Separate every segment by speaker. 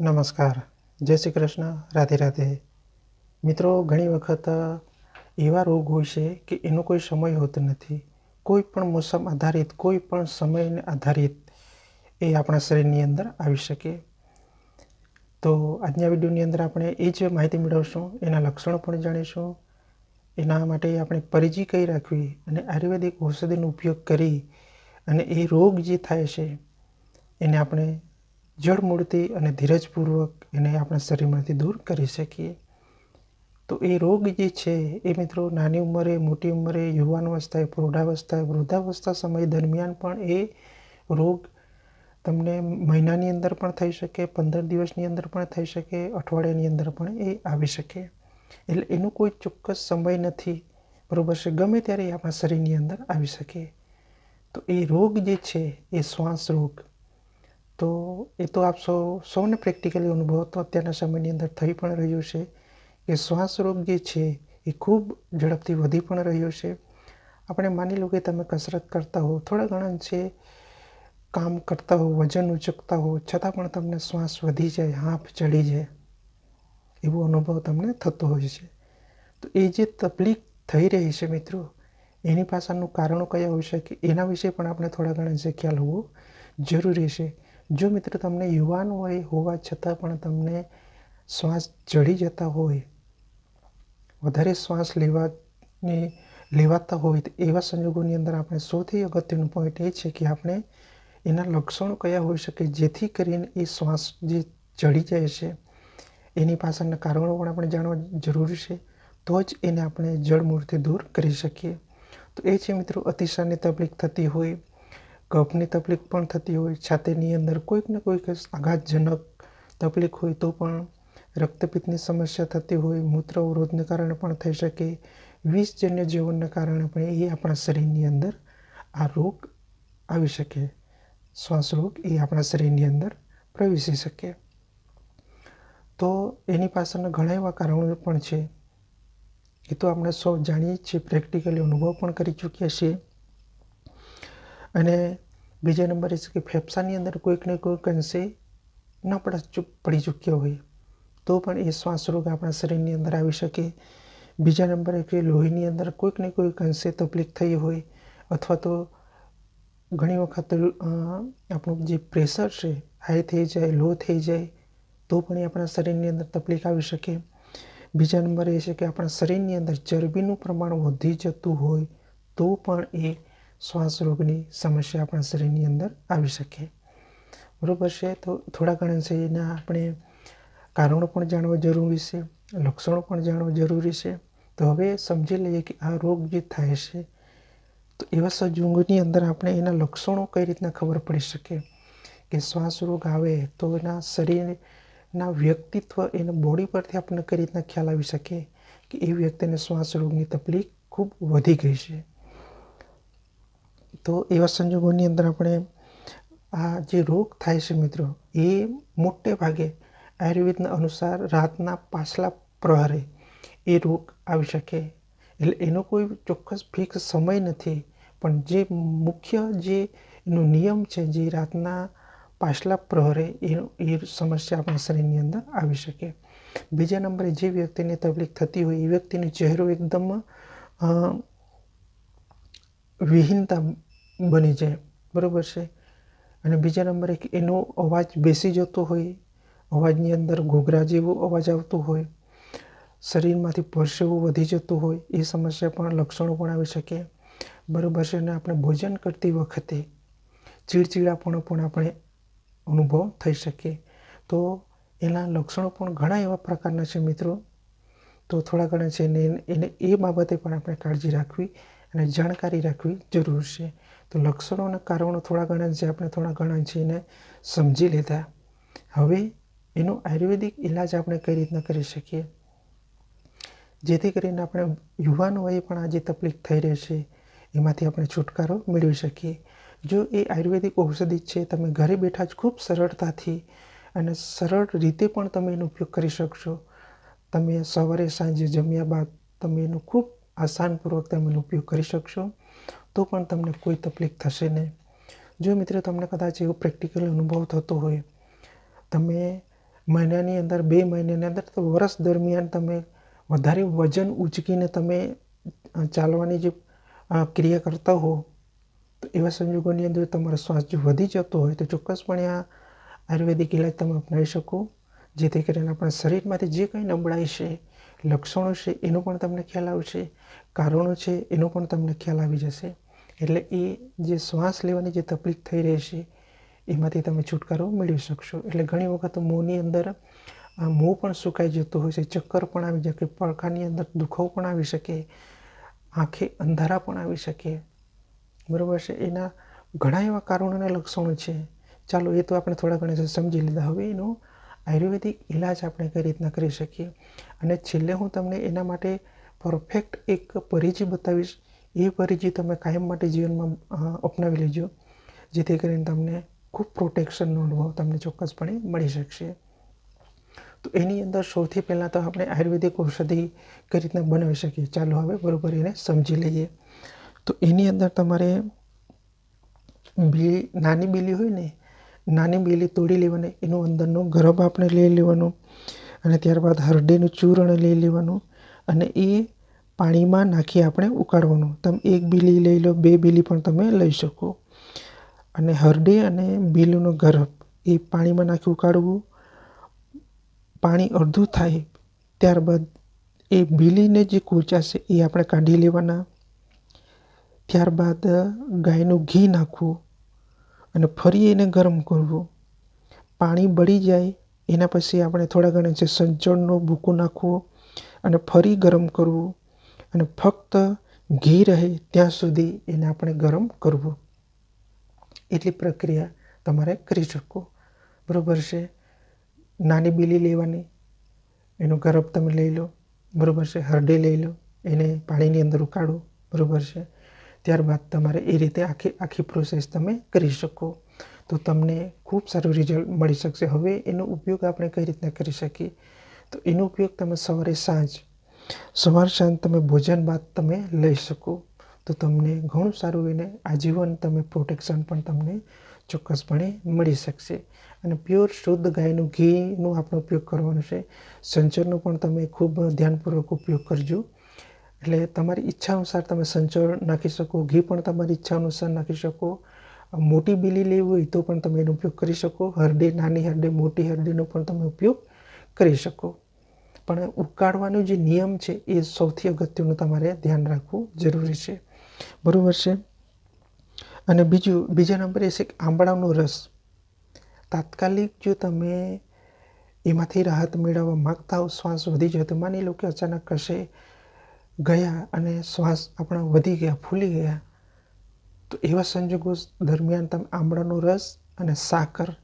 Speaker 1: નમસ્કાર. જય શ્રી કૃષ્ણ. રાધે રાધે. મિત્રો, ઘણી વખત એવા રોગ હોય છે કે એનો કોઈ સમય હોતો નથી. કોઈ પણ મોસમ આધારિત, કોઈ પણ સમયને આધારિત એ આપણા શરીરની અંદર આવી શકે. તો આજના વિડીયોની અંદર આપણે એ જ માહિતી મેળવશું, એના લક્ષણો પણ જાણીશું, એના માટે આપણે પરિજી કઈ રાખવી અને આયુર્વેદિક ઔષધિનો ઉપયોગ કરી અને એ રોગ જે થાય છે, એને આપણે જળમૂળથી અને ધીરજપૂર્વક એને આપણા શરીરમાંથી દૂર કરી શકીએ. તો એ રોગ જે છે, એ મિત્રો નાની ઉંમરે, મોટી ઉંમરે, યુવાન અવસ્થાએ પ્રૌઢાવસ્થાએ વૃદ્ધાવસ્થા સમય દરમિયાન પણ એ રોગ તમને મહિનાની અંદર પણ થઈ શકે, પંદર દિવસની અંદર પણ થઈ શકે, અઠવાડિયાની અંદર પણ એ આવી શકે. એટલે એનું કોઈ ચોક્કસ સમય નથી. બરાબર છે? ગમે ત્યારે એ આપણા શરીરની અંદર આવી શકે. તો એ રોગ જે છે, એ શ્વાસ રોગ તો એ તો આપ સૌ, સૌને પ્રેક્ટિકલી અનુભવ તો અત્યારના સમયની અંદર થઈ પણ રહ્યો છે. કે શ્વાસ રોગ જે છે, એ ખૂબ ઝડપથી વધી પણ રહ્યો છે. આપણે માની લો કે તમે કસરત કરતા હો થોડા ઘણા છે કામ કરતા હો વજન ઉચકતા હો છતાં પણ તમને શ્વાસ વધી જાય, હાંફ ચડી જાય, એવો અનુભવ તમને થતો હોય છે. તો એ જે તકલીફ થઈ રહી છે મિત્રો, એની પાછળનું કારણો કયા હોઈ શકે? એના વિશે પણ આપણે થોડા ઘણા જે ખ્યાલ હોવો જરૂરી છે. જો મિત્રો તમને યુવાન હોય, હોવા છતાં પણ તમને શ્વાસ ચડી જતા હોય, વધારે શ્વાસ લેવાની લેવાતા હોય એવા સંજોગોની અંદર આપણે સૌથી અગત્યનું પોઈન્ટ એ છે કે આપણે એના લક્ષણો કયા હોઈ શકે, જેથી કરીને એ શ્વાસ જે ચડી જાય છે, એની પાછળના કારણો પણ આપણે જાણવા જરૂરી છે, તો જ એને આપણે જળમૂળથી દૂર કરી શકીએ. તો એ છે મિત્રો અતિશયની તકલીફ થતી હોય કફની તકલીફ પણ થતી હોય, છાતીની અંદર કોઈક ને કોઈક આઘાતજનક તકલીફ હોય તો પણ રક્તપિત્તની સમસ્યા થતી હોય મૂત્ર અવરોધને કારણે પણ થઈ શકે. વિષજન્ય જીવનના કારણે પણ એ આપણા શરીરની અંદર આ રોગ આવી શકે. શ્વાસ રોગ એ આપણા શરીરની અંદર પ્રવેશી શકે. તો એની પાછળના ઘણા એવા કારણો પણ છે. એ તો આપણે સૌ જાણીએ છીએ, પ્રેક્ટિકલી અનુભવ પણ કરી ચૂક્યા છીએ. અને બીજા નંબરે છે કે ફેફસાની અંદર કોઈકને કોઈક અંશે ન પડા પડી ચૂક્યા હોય. તો પણ એ શ્વાસ રોગ આપણા શરીરની અંદર આવી શકે. બીજા નંબરે કે લોહીની અંદર કોઈકને કોઈક અંશે તકલીફ થઈ હોય અથવા તો ઘણી વખત આપણું જે પ્રેશર છે હાઈ થઈ જાય લો થઈ જાય, તો પણ એ આપણા શરીરની અંદર તકલીફ આવી શકે. બીજા નંબરે એ છે કે આપણા શરીરની અંદર ચરબીનું પ્રમાણ વધી જતું હોય, તો પણ એ શ્વાસ રોગની સમસ્યા આપણા શરીરની અંદર આવી શકે. બરાબર છે? તો થોડા ઘણા છે એના આપણે કારણો પણ જાણવા જરૂરી છે, લક્ષણો પણ જાણવા જરૂરી છે. તો હવે સમજી લઈએ કે આ રોગ જે થાય છે, તો એવા સંજોગોની અંદર આપણે એના લક્ષણો કઈ રીતના ખબર પડી શકે? કે શ્વાસ રોગ આવે તો એના શરીરના વ્યક્તિત્વ એના બોડી પરથી આપણને કઈ રીતના ખ્યાલ આવી શકે? કે એ વ્યક્તિને શ્વાસ રોગની તકલીફ ખૂબ વધી ગઈ છે. તો એવા સંજોગોની અંદર આપણે આ જે રોગ થાય છે મિત્રો, એ મોટે ભાગે આયુર્વેદના અનુસાર રાતના પાછલા પ્રહરે એ રોગ આવી શકે. એટલે એનો કોઈ ચોક્કસ ફિક્સ સમય નથી, પણ જે મુખ્ય જે એનો નિયમ છે જે રાતના પાછલા પ્રહરે એ એ સમસ્યા આપણા શરીરની અંદર આવી શકે. બીજા નંબરે જે વ્યક્તિને તકલીફ થતી હોય, એ વ્યક્તિનો ચહેરો એકદમ વિહીનતા બની જાય. બરાબર છે? અને બીજા નંબરે એનો અવાજ બેસી જતો હોય, અવાજની અંદર ઘોઘરા જેવો અવાજ આવતો હોય, શરીરમાંથી પરસેવું વધી જતું હોય, એ સમસ્યા પણ લક્ષણો પણ આવી શકે. બરાબર છે? અને આપણે ભોજન કરતી વખતે ચીડચીડાપણો પણ આપણે અનુભવ થઈ શકે. તો એના લક્ષણો પણ ઘણા એવા પ્રકારના છે મિત્રો. તો થોડા ઘણા છે એને એને એ બાબતે પણ આપણે કાળજી રાખવી અને જાણકારી રાખવી જરૂર છે. તો લક્ષણોના કારણો થોડા ઘણા છે, આપણે થોડા ઘણા છે એને સમજી લીધા. હવે એનો આયુર્વેદિક ઇલાજ આપણે કઈ રીતના કરી શકીએ? જેથી કરીને આપણે યુવાન વયે પણ આ જે તકલીફ થઈ રહી છે, એમાંથી આપણે છુટકારો મેળવી શકીએ. જો એ આયુર્વેદિક ઔષધિ છે, તમે ઘરે બેઠા જ ખૂબ સરળતાથી અને સરળ રીતે પણ તમે એનો ઉપયોગ કરી શકશો. તમે સવારે સાંજે જમ્યા બાદ તમે એનો ખૂબ આસાનપૂર્વક તમે એનો ઉપયોગ કરી શકશો. તો પણ તમને કોઈ તકલીફ થશે નહીં. જો મિત્રો, તમને કદાચ એવો પ્રેક્ટિકલ અનુભવ થતો હોય, તમે મહિનાની અંદર, બે મહિનાની અંદર તો વર્ષ દરમિયાન તમે વધારે વજન ઉચકીને તમે ચાલવાની જે ક્રિયા કરતા હો, તો એવા સંજોગોની અંદર તમારો શ્વાસ જો વધી જતો હોય, તો ચોક્કસપણે આ આયુર્વેદિક ઇલાજ તમે અપનાવી શકો. જેથી કરીને આપણા શરીરમાંથી જે કંઈ નબળાઈ છે, લક્ષણો છે, એનો પણ તમને ખ્યાલ આવશે, કારણો છે, એનો પણ તમને ખ્યાલ આવી જશે. એટલે એ જે શ્વાસ લેવાની જે તકલીફ થઈ રહી છે, એમાંથી તમે છુટકારો મેળવી શકશો. એટલે ઘણી વખત મોંની અંદર મોં પણ સુકાઈ જતું હોય છે, ચક્કર પણ આવી શકે પડખાની અંદર દુખાવો પણ આવી શકે, આંખે અંધારા પણ આવી શકે. બરાબર છે? એના ઘણા એવા કારણોના લક્ષણો છે. ચાલો, એ તો આપણે થોડા ઘણા સમજી લીધા. હવે એનો આયુર્વેદિક ઇલાજ આપણે કઈ રીતના કરી શકીએ? અને છેલ્લે હું તમને એના માટે પરફેક્ટ એક પરિચય બતાવીશ. એ પરિચય તમે કાયમ માટે જીવનમાં અપનાવી લેજો. જેથી કરીને તમને ખૂબ પ્રોટેક્શનનો અનુભવ તમને ચોક્કસપણે મળી શકશે. તો એની અંદર સૌથી પહેલાં તો આપણે આયુર્વેદિક ઔષધિ કઈ રીતના બનાવી શકીએ? ચાલો હવે બરાબર એને સમજી લઈએ. તો એની અંદર તમારે બીલી, નાની બીલી હોય ને, નાની બીલી તોડી લેવાની, એનું અંદરનો ગરબ આપણે લઈ લેવાનું, અને ત્યારબાદ હરડીનું ચૂર્ણ લઈ લેવાનું, અને એ પાણીમાં નાખી આપણે ઉકાળવાનું. તમે એક બીલી લઈ લો, બે બીલી પણ તમે લઈ શકો. અને હરડે અને બીલીનો ગરબ એ પાણીમાં નાખી ઉકાળવું. પાણી અડધું થાય ત્યારબાદ એ બીલીને જે કૂચા છે, એ આપણે કાઢી લેવાના. ત્યારબાદ ગાયનું ઘી નાખવું અને ફરી એને ગરમ કરવું. પાણી બળી જાય, એના પછી આપણે થોડા ઘણા છે સંચળનો ભૂકો નાખવો અને ફરી ગરમ કરવું. અને ફક્ત ઘી રહે ત્યાં સુધી એને આપણે ગરમ કરવું. એટલી પ્રક્રિયા તમારે કરી શકો. બરાબર છે? નાની બીલી લેવાની, એનો ગરબ તમે લઈ લો. બરાબર છે? હરડી લઈ લો, એને પાણીની અંદર ઉકાળો. બરાબર છે? ત્યારબાદ તમારે એ રીતે આખી આખી પ્રોસેસ તમે કરી શકો. તો તમને ખૂબ સારું રિઝલ્ટ મળી શકશે. હવે એનો ઉપયોગ આપણે કઈ રીતના કરી શકીએ? તો એનો ઉપયોગ તમે સવારે સાંજ સવાર સાંજ તમે ભોજન બાદ તમે લઈ શકો. તો તમને ઘણું સારું એને આજીવન તમે પ્રોટેક્શન પણ તમને ચોક્કસપણે મળી શકશે. અને પ્યોર શુદ્ધ ગાયનું ઘીનો આપણે ઉપયોગ કરવાનો છે. સંચરનો પણ તમે ખૂબ ધ્યાનપૂર્વક ઉપયોગ કરજો. એટલે તમારી ઈચ્છા અનુસાર તમે સંચર નાખી શકો, ઘી પણ તમારી ઈચ્છા અનુસાર નાખી શકો. મોટી બીલી લેવી હોય તો પણ તમે એનો ઉપયોગ કરી શકો. હરડી, નાની હરડી, મોટી હરડીનો પણ તમે ઉપયોગ કરી શકો. પણ ઉકાળવાનો જે નિયમ છે એ સૌથી અગત્યનું તમારે ધ્યાન રાખવું જરૂરી છે. બરાબર છે? અને બીજું, બીજા નંબરે છે કે આંબળાનો રસ. તાત્કાલિક જો તમે એમાંથી રાહત મેળવવા માગતા હો, શ્વાસ વધી જાય તો માની લો કે અચાનક કશે ગયા અને શ્વાસ આપણા વધી ગયા, ફૂલી ગયા, તો એવા સંજોગો દરમિયાન તમે આંબળાનો રસ અને સાકર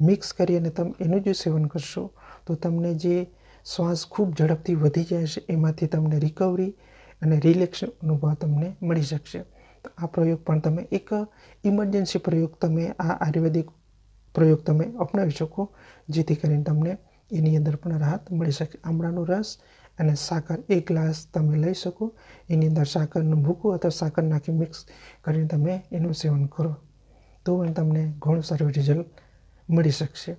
Speaker 1: મિક્સ કરી અને તમે એનું જો સેવન કરશો. તો તમને જે શ્વાસ ખૂબ ઝડપથી વધી જાય છે, એમાંથી તમને રિકવરી અને રિલેક્સ અનુભવ તમને મળી શકશે. તો આ પ્રયોગ પણ તમે એક ઇમરજન્સી પ્રયોગ તમે આ આયુર્વેદિક પ્રયોગ તમે અપનાવી શકો, જેથી કરીને તમને એની અંદર પણ રાહત મળી શકે. આમળાનો રસ અને સાકર એક ગ્લાસ તમે લઈ શકો. એની અંદર સાકરનું ભૂકો અથવા સાકર નાખી મિક્સ કરીને તમે એનું સેવન કરો. તો પણ તમને ઘણું સારું રિઝલ્ટ મળી શકશે.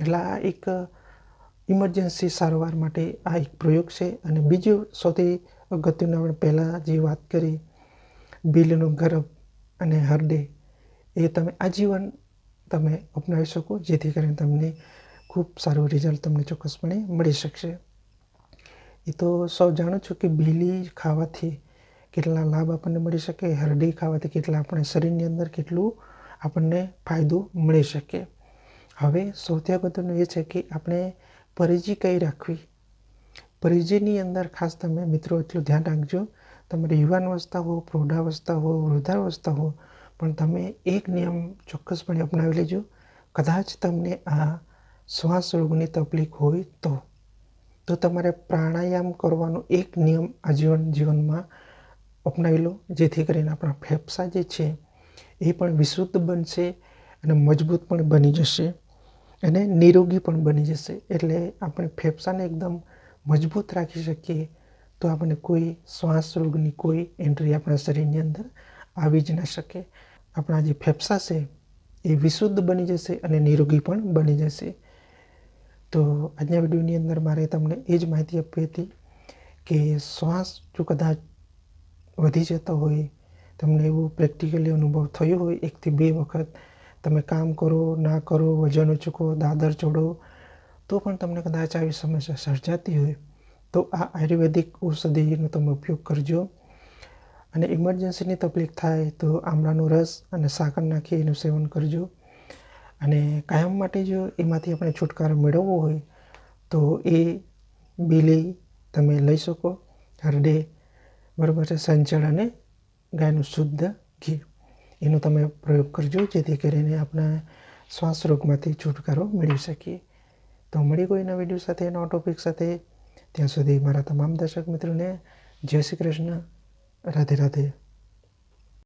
Speaker 1: એટલે આ એક ઇમરજન્સી સારવાર માટે આ એક પ્રયોગ છે. અને બીજું, સૌથી અગત્યનું આપણે પહેલાં જે વાત કરી, બિલનો ગરબ અને હરડે, એ તમે આજીવન તમે અપનાવી શકો, જેથી કરીને તમને ખૂબ સારું રિઝલ્ટ તમને ચોક્કસપણે મળી શકશે. એ તો સૌ જાણો છો કે બીલી ખાવાથી કેટલા લાભ આપણને મળી શકે, હરડી ખાવાથી કેટલા આપણે શરીરની અંદર કેટલું આપણને ફાયદો મળી શકે. હવે સૌથી અગત્યનું એ છે કે આપણે પરિજી કઈ રાખવી? પરિજીની અંદર ખાસ તમે મિત્રો એટલું ધ્યાન રાખજો. તમારે યુવાન અવસ્થા હો, પ્રૌઢાવસ્થા હો, વૃદ્ધાવસ્થા હો, પણ તમે એક નિયમ ચોક્કસપણે અપનાવી લેજો. કદાચ તમને આ શ્વાસ રોગની તકલીફ હોય તો. તો તમારે પ્રાણાયામ કરવાનો એક નિયમ આજીવન જીવનમાં અપનાવી લો, જેથી કરીને આપણા ફેફસા જે છે એ પણ વિશુદ્ધ બનશે અને મજબૂત પણ બની જશે. અને નિરોગી પણ બની જશે. એટલે આપણે ફેફસાને એકદમ મજબૂત રાખી શકીએ તો આપણને કોઈ શ્વાસ રોગની કોઈ એન્ટ્રી આપણા શરીરની અંદર આવી જ ન શકે. આપણા જે ફેફસા છે એ વિશુદ્ધ બની જશે અને નિરોગી પણ બની જશે. તો આજના વિડીયોની અંદર મારે તમને એ જ માહિતી આપવી હતી કે શ્વાસ જો કદાચ વધી જતો હોય, તમને એવું પ્રેક્ટિકલી અનુભવ થયો હોય એકથી બે વખત તમે કામ કરો, ના કરો, વજન ઉચકો, દાદર ચડો તો પણ તમને કદાચ આવી સમસ્યા સર્જાતી હોય. તો આ આયુર્વેદિક ઔષધિનો તમે ઉપયોગ કરજો. અને ઇમરજન્સીની તકલીફ થાય તો આમળાનો રસ અને સાકર નાખી એનું સેવન કરજો. અને કાયમ માટે જો એમાંથી આપણે છુટકારો મેળવવો હોય, તો એ બીલી તમે લઈ શકો. હરડે, બરાબર છે, સંચળ અને ગાયનું શુદ્ધ ઘી. એનો તમે પ્રયોગ કરજો, જેથી કરીને આપણે શ્વાસ રોગમાંથી છુટકારો મેળવી શકીએ. તો મળી કોઈના વીડિયો સાથે નવા ટોપિક સાથે. ત્યાં સુધી મારા તમામ દર્શક મિત્રોને જય શ્રી કૃષ્ણ. રાધે રાધે.